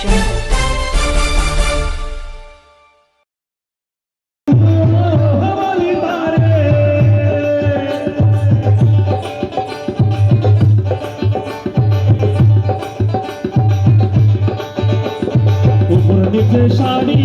জন্য শাড়ি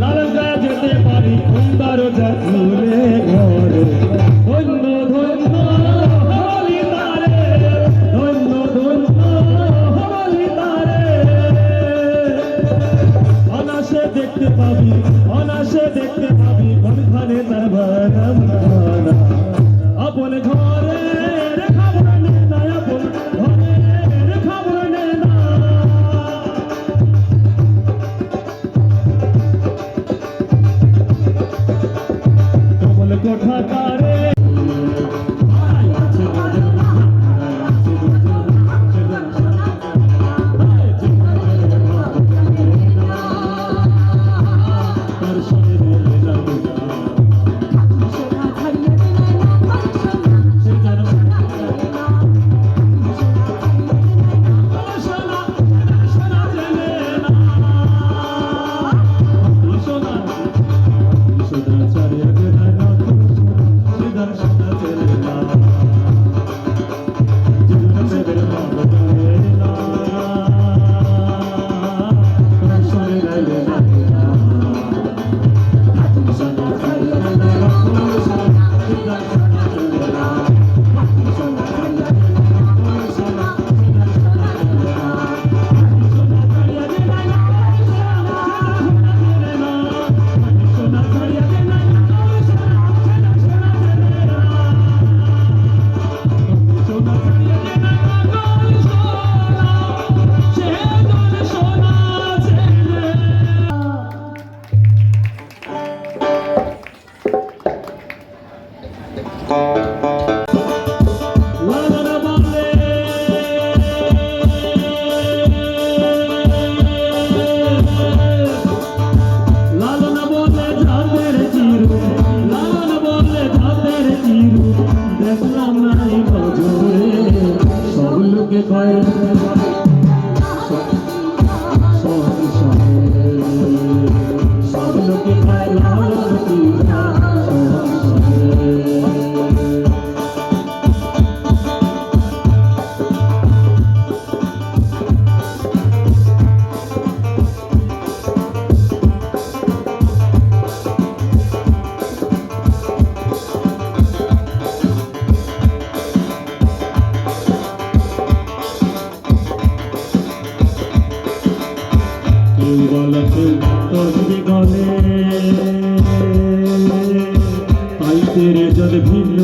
পারি লাল যেতে পারি সুন্দর জাতুরে ঘরে। কথা কেউ বলা কেউ তসবি ভিন্ন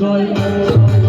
জয়